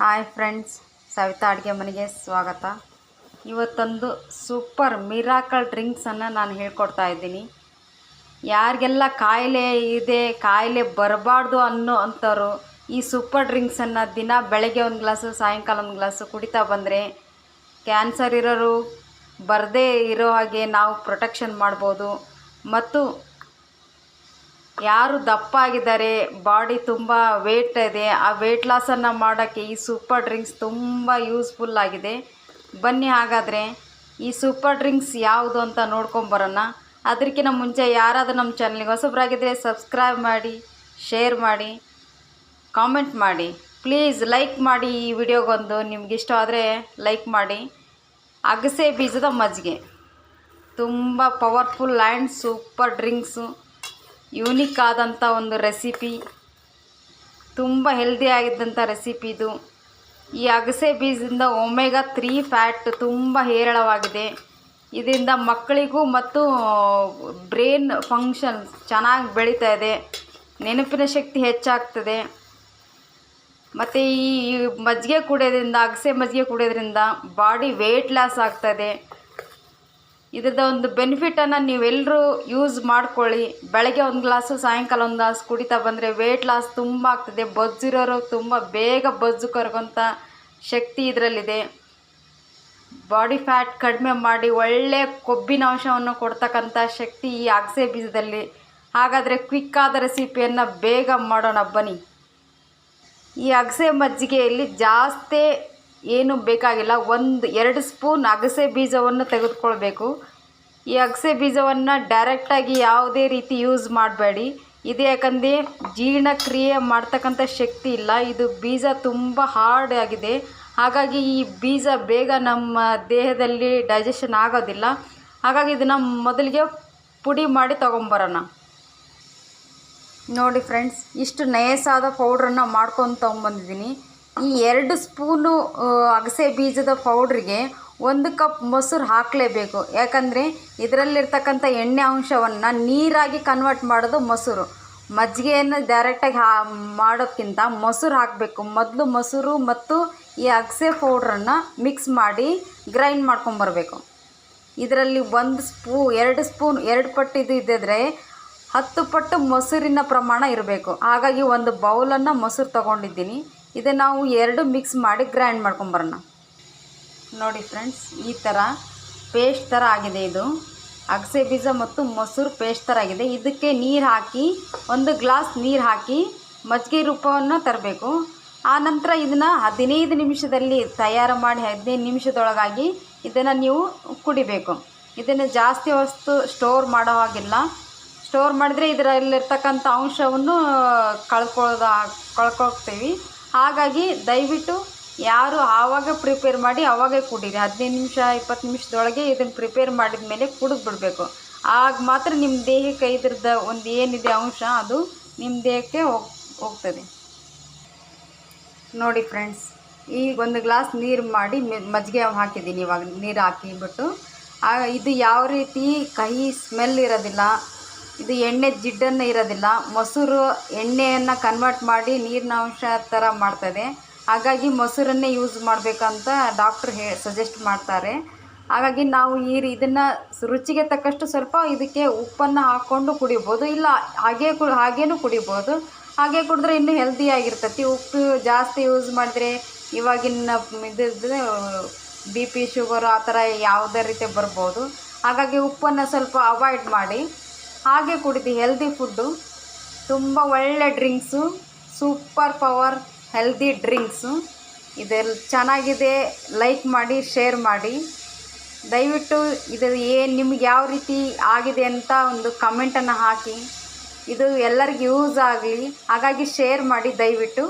Hi friends, Savita ಅಡುಗೆ ಮನೆಗೆ ಸ್ವಾಗತ. ಇವತ್ತೊಂದು ಸೂಪರ್ ಮಿರಾಕಲ್ ಡ್ರಿಂಕ್ಸನ್ನು ನಾನು ಹೇಳ್ಕೊಡ್ತಾ ಇದ್ದೀನಿ. ಯಾರಿಗೆಲ್ಲ ಕಾಯಿಲೆ ಇದೆ, ಕಾಯಿಲೆ ಬರಬಾರ್ದು ಅನ್ನೋ ಅಂಥವ್ರು ಈ ಸೂಪರ್ ಡ್ರಿಂಕ್ಸನ್ನು ದಿನ ಬೆಳಗ್ಗೆ ಒಂದು ಗ್ಲಾಸು, ಸಾಯಂಕಾಲ ಒಂದು ಗ್ಲಾಸು ಕುಡಿತಾ ಬಂದರೆ ಕ್ಯಾನ್ಸರ್ ಇರೋರು ಬರದೇ ಇರೋ ಹಾಗೆ ನಾವು ಪ್ರೊಟೆಕ್ಷನ್ ಮಾಡ್ಬೋದು. ಮತ್ತು ಯಾರು ದಪ್ಪ ಆಗಿದ್ದಾರೆ ಬಾಡಿ ತುಂಬ ವೇಟ್ ಇದೆ, ಆ ವೇಟ್ ಲಾಸನ್ನು ಮಾಡೋಕ್ಕೆ ಈ ಸೂಪರ್ ಡ್ರಿಂಕ್ಸ್ ತುಂಬ ಯೂಸ್ಫುಲ್ ಆಗಿದೆ. ಬನ್ನಿ ಹಾಗಾದರೆ, ಈ ಸೂಪರ್ ಡ್ರಿಂಕ್ಸ್ ಯಾವುದು ಅಂತ ನೋಡ್ಕೊಂಬರೋಣ ಅದಕ್ಕಿಂತ ಮುಂಚೆ ಯಾರಾದರೂ ನಮ್ಮ ಚಾನಲ್ಗೆ ಹೊಸಬ್ರಾಗಿದ್ದರೆ ಸಬ್ಸ್ಕ್ರೈಬ್ ಮಾಡಿ ಶೇರ್ ಮಾಡಿ ಕಾಮೆಂಟ್ ಮಾಡಿ. ಪ್ಲೀಸ್ ಲೈಕ್ ಮಾಡಿ ಈ ವಿಡಿಯೋಗೊಂದು ಇಷ್ಟ ಆದರೆ ಲೈಕ್ ಮಾಡಿ. ಅಗಸೆ ಬೀಜದ ಮಜ್ಜಿಗೆ. ತುಂಬ powerful and super drinks unique ಆದಂಥ ಒಂದು ರೆಸಿಪಿ. ತುಂಬ ಹೆಲ್ದಿ ಆಗಿದ್ದಂಥ ರೆಸಿಪಿ ಇದು. ಈ ಅಗಸೆ ಬೀಜದಿಂದ ಒಮೆಗಾ ತ್ರೀ ಫ್ಯಾಟ್ ತುಂಬ ಹೇರಳವಾಗಿದೆ. ಇದರಿಂದ ಮಕ್ಕಳಿಗೂ ಮತ್ತು ಬ್ರೇನ್ ಫಂಕ್ಷನ್ ಚೆನ್ನಾಗಿ ಬೆಳೀತಾ ಇದೆ. ನೆನಪಿನ ಶಕ್ತಿ ಹೆಚ್ಚಾಗ್ತದೆ. ಮತ್ತು ಈ ಮಜ್ಜಿಗೆ ಕುಡಿಯೋದ್ರಿಂದ ಅಗಸೆ ಮಜ್ಜಿಗೆ ಕುಡಿಯೋದ್ರಿಂದ ಬಾಡಿ ವೆಯ್ಟ್ ಲಾಸ್ ಆಗ್ತದೆ ಇದ್ರದ್ದು ಒಂದು ಬೆನಿಫಿಟನ್ನು ನೀವೆಲ್ಲರೂ ಯೂಸ್ ಮಾಡ್ಕೊಳ್ಳಿ. ಬೆಳಗ್ಗೆ ಒಂದು ಗ್ಲಾಸು, ಸಾಯಂಕಾಲ ಒಂದು ಗ್ಲಾಸ್ ಕುಡಿತಾ ಬಂದರೆ ವೆಯ್ಟ್ ಲಾಸ್ ತುಂಬ ಆಗ್ತದೆ. ಬೊಜ್ಜಿರೋರು ತುಂಬ ಬೇಗ ಬೊಜ್ಜು ಕರಗೋಂಥ ಶಕ್ತಿ ಇದರಲ್ಲಿದೆ. ಬಾಡಿ ಫ್ಯಾಟ್ ಕಡಿಮೆ ಮಾಡಿ ಒಳ್ಳೆಯ ಕೊಬ್ಬಿನ ಅಂಶವನ್ನು ಕೊಡ್ತಕ್ಕಂಥ ಶಕ್ತಿ ಈ ಅಗಸೆ ಬೀಜದಲ್ಲಿ. ಹಾಗಾದರೆ ಆದ ರೆಸಿಪಿಯನ್ನು ಬೇಗ ಮಾಡೋಣ ಬನ್ನಿ. ಈ ಅಗಸೆ ಮಜ್ಜಿಗೆಯಲ್ಲಿ ಜಾಸ್ತಿ ಏನು ಬೇಕಾಗಿಲ್ಲ. ಒಂದು, ಎರಡು ಸ್ಪೂನ್ ಅಗಸೆ ಬೀಜವನ್ನು ತೆಗೆದುಕೊಳ್ಬೇಕು. ಈ ಅಗಸೆ ಬೀಜವನ್ನು ಡೈರೆಕ್ಟಾಗಿ ಯಾವುದೇ ರೀತಿ ಯೂಸ್ ಮಾಡಬೇಡಿ. ಇದು ಯಾಕಂದರೆ ಜೀರ್ಣಕ್ರಿಯೆ ಮಾಡ್ತಕ್ಕಂಥ ಶಕ್ತಿ ಇಲ್ಲ. ಇದು ಬೀಜ ತುಂಬ ಹಾರ್ಡ್ ಆಗಿದೆ. ಹಾಗಾಗಿ ಈ ಬೀಜ ಬೇಗ ನಮ್ಮ ದೇಹದಲ್ಲಿ ಡೈಜೆಷನ್ ಆಗೋದಿಲ್ಲ. ಹಾಗಾಗಿ ಇದನ್ನು ಮೊದಲಿಗೆ ಪುಡಿ ಮಾಡಿ ತೊಗೊಂಬರೋಣ. ನೋಡಿ ಫ್ರೆಂಡ್ಸ್ ಇಷ್ಟು ನಯಸಾದ ಪೌಡ್ರನ್ನು ಮಾಡ್ಕೊಂಡು ತೊಗೊಂಬಂದಿದ್ದೀನಿ. ಈ ಎರಡು ಸ್ಪೂನು ಅಗಸೆ ಬೀಜದ ಪೌಡ್ರಿಗೆ ಒಂದು ಕಪ್ ಮೊಸರು ಹಾಕಲೇಬೇಕು. ಯಾಕಂದರೆ ಇದರಲ್ಲಿರ್ತಕ್ಕಂಥ ಎಣ್ಣೆ ಅಂಶವನ್ನು ನೀರಾಗಿ ಕನ್ವರ್ಟ್ ಮಾಡೋದು ಮೊಸರು. ಮಜ್ಜಿಗೆಯನ್ನು ಡೈರೆಕ್ಟಾಗಿ ಹಾ ಮಾಡೋದಕ್ಕಿಂತ ಮೊಸರು ಹಾಕಬೇಕು. ಮೊದಲು ಮೊಸರು ಮತ್ತು ಈ ಅಗಸೆ ಪೌಡ್ರನ್ನು ಮಿಕ್ಸ್ ಮಾಡಿ ಗ್ರೈಂಡ್ ಮಾಡ್ಕೊಂಬರ್ಬೇಕು ಇದರಲ್ಲಿ ಒಂದು ಸ್ಪೂ, ಎರಡು ಸ್ಪೂನ್, ಎರಡು ಪಟ್ಟು ಇದು ಇದ್ದಿದ್ರೆ ಹತ್ತು ಪಟ್ಟು ಮೊಸರಿನ ಪ್ರಮಾಣ ಇರಬೇಕು. ಹಾಗಾಗಿ ಒಂದು ಬೌಲನ್ನು ಮೊಸರು ತೊಗೊಂಡಿದ್ದೀನಿ. ಇದನ್ನು ನಾವು ಎರಡು ಮಿಕ್ಸ್ ಮಾಡಿ ಗ್ರೈಂಡ್ ಮಾಡ್ಕೊಂಬರೋಣ. ನೋಡಿ ಫ್ರೆಂಡ್ಸ್ ಈ ಥರ ಪೇಸ್ಟ್ ಥರ ಆಗಿದೆ ಇದು. ಅಗಸೆ ಬೀಜ ಮತ್ತು ಮೊಸರು ಪೇಸ್ಟ್ ಥರ ಆಗಿದೆ. ಇದಕ್ಕೆ ನೀರು ಹಾಕಿ, ಒಂದು ಗ್ಲಾಸ್ ನೀರು ಹಾಕಿ ಮಜ್ಜಿಗೆ ರೂಪವನ್ನು ತರಬೇಕು. ಆ ನಂತರ ಇದನ್ನು ಹದಿನೈದು ನಿಮಿಷದಲ್ಲಿ ತಯಾರು ಮಾಡಿ ಹದಿನೈದು ನಿಮಿಷದೊಳಗಾಗಿ ಇದನ್ನು ನೀವು ಕುಡಿಬೇಕು. ಇದನ್ನು ಜಾಸ್ತಿ ವಸ್ತು ಸ್ಟೋರ್ ಮಾಡೋ ಹಾಗಿಲ್ಲ. ಸ್ಟೋರ್ ಮಾಡಿದರೆ ಇದರಲ್ಲಿರ್ತಕ್ಕಂಥ ಅಂಶವನ್ನು ಕಳ್ಕೊಳ್ಳೋದು ಕಳ್ಕೊಳ್ತೀವಿ. ಹಾಗಾಗಿ ದಯವಿಟ್ಟು ಯಾರು ಆವಾಗ ಪ್ರಿಪೇರ್ ಮಾಡಿ ಆವಾಗೇ ಕುಡೀರಿ. ಹದಿನೈದು ನಿಮಿಷ, ಇಪ್ಪತ್ತು ನಿಮಿಷದೊಳಗೆ ಇದನ್ನು ಪ್ರಿಪೇರ್ ಮಾಡಿದ ಮೇಲೆ ಕುಡಿದು ಬಿಡಬೇಕು. ಆಗ ಮಾತ್ರ ನಿಮ್ಮ ದೇಹಕ್ಕೆ ಇದ್ರದ್ದು ಒಂದು ಏನಿದೆ ಅಂಶ ಅದು ನಿಮ್ಮ ದೇಹಕ್ಕೆ ಹೋಗ್, ಹೋಗ್ತದೆ. ನೋಡಿ ಫ್ರೆಂಡ್ಸ್ ಈಗ ಒಂದು ಗ್ಲಾಸ್ ನೀರು ಮಾಡಿ ಮಜ್ಜಿಗೆ ಹಾಕಿದ್ದೀನಿ ಇವಾಗ. ನೀರು ಹಾಕಿಬಿಟ್ಟು. ಇದು ಯಾವ ರೀತಿ ಕಹಿ ಸ್ಮೆಲ್ ಇರೋದಿಲ್ಲ. ಇದು ಎಣ್ಣೆ ಜಿಡ್ಡನ್ನು ಇರೋದಿಲ್ಲ. ಮೊಸರು ಎಣ್ಣೆಯನ್ನು ಕನ್ವರ್ಟ್ ಮಾಡಿ ನೀರಿನ ಅಂಶ ಥರ ಮಾಡ್ತದೆ. ಹಾಗಾಗಿ ಮೊಸರನ್ನೇ ಯೂಸ್ ಮಾಡಬೇಕಂತ ಡಾಕ್ಟ್ರ್ ಹೇ ಸಜೆಸ್ಟ್ ಮಾಡ್ತಾರೆ. ಹಾಗಾಗಿ ನಾವು ಈ ಇದನ್ನು ರುಚಿಗೆ ತಕ್ಕಷ್ಟು ಸ್ವಲ್ಪ ಇದಕ್ಕೆ ಉಪ್ಪನ್ನು ಹಾಕ್ಕೊಂಡು ಕುಡಿಬೋದು. ಇಲ್ಲ, ಹಾಗೇ ಕು, ಹಾಗೇನೂ ಕುಡಿಬೋದು. ಹಾಗೆ ಕುಡಿದ್ರೆ ಇನ್ನೂ ಹೆಲ್ದಿಯಾಗಿರ್ತೈತಿ ಉಪ್ಪು ಜಾಸ್ತಿ ಯೂಸ್ ಮಾಡಿದ್ರೆ ಇವಾಗಿನ ಇದು ಬಿ ಪಿ ಶುಗರು ಆ ಥರ ಯಾವುದೇ ರೀತಿ ಬರ್ಬೋದು. ಹಾಗಾಗಿ ಉಪ್ಪನ್ನು ಸ್ವಲ್ಪ ಅವಾಯ್ಡ್ ಮಾಡಿ. ಹಾಗೆ ಕುಡಿದು ಹೆಲ್ದಿ ಫುಡ್ಡು ತುಂಬ ಒಳ್ಳೆ drinks super power healthy drinks ಇದೆಲ್ಲ ಚೆನ್ನಾಗಿದೆ ಲೈಕ್ ಮಾಡಿ ಶೇರ್ ಮಾಡಿ. ದಯವಿಟ್ಟು ಇದು ಏನು ನಿಮ್ಗೆ ಯಾವ ರೀತಿ ಆಗಿದೆ ಅಂತ ಒಂದು ಕಮೆಂಟನ್ನು ಹಾಕಿ. ಇದು ಎಲ್ಲರಿಗೂ ಯೂಸ್ ಆಗಲಿ. ಹಾಗಾಗಿ ಶೇರ್ ಮಾಡಿ ದಯವಿಟ್ಟು.